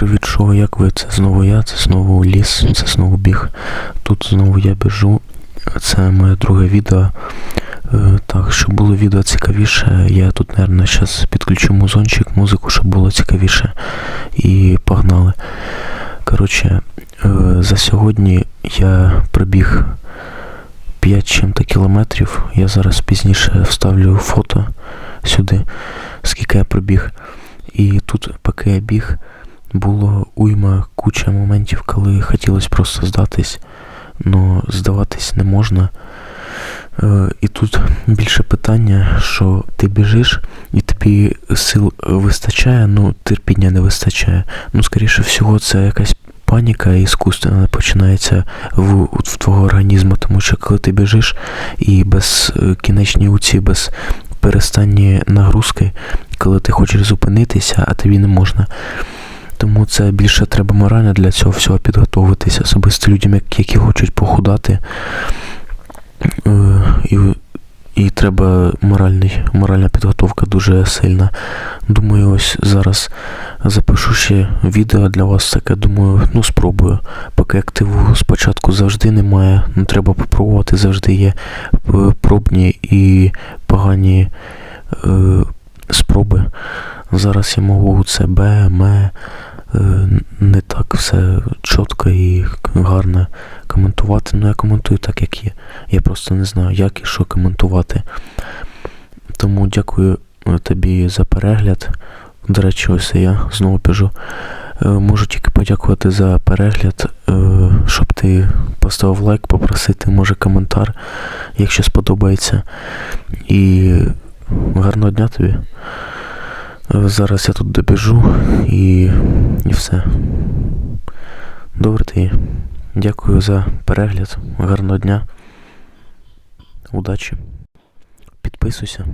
Привіт, шо, як ви? Це знову я, це знову ліс, це знову біг. Тут знову я біжу. Це моє друге відео. Е, Так, щоб було відео цікавіше, я тут, мабуть, зараз підключу музончик, музику, щоб було цікавіше. І погнали. Коротше, е, за сьогодні я пробіг 5 чим-то кілометрів. Я зараз пізніше вставлю фото сюди, скільки я пробіг. І тут, поки я біг, було уйма куча моментів, коли хотілося просто здатись, але здаватись не можна. Е, І тут більше питання, що ти біжиш, і тобі сил вистачає, ну терпіння не вистачає. Ну, скоріше всього, це якась паніка іскусственна починається в, в твого організму, тому що коли ти біжиш і без е, кінечні уці, без перестанні нагрузки, коли ти хочеш зупинитися, а тобі не можна. Тому це більше треба морально для цього всього підготовитися, особисто людям, які хочуть похудати. Е, І, і треба моральний, моральна підготовка дуже сильна. Думаю, ось зараз запишу ще відео для вас таке. Думаю, ну спробую. Поки активу спочатку завжди немає. Ну треба попробувати, завжди є е, пробні і погані е, спроби. Зараз я можу це Б, М, не так все чітко і гарно коментувати. Ну я коментую так, як є. Я просто не знаю, як і що коментувати. Тому дякую е, тобі за перегляд. До речі, ось я знову біжу. Е, Можу тільки подякувати за перегляд, е, щоб ти поставив лайк, попросити, може, коментар, якщо сподобається. І гарного дня тобі. Зараз я тут добіжу і, і все. Ти. Дякую за перегляд. Гарного дня. Удачі. Підписуйся.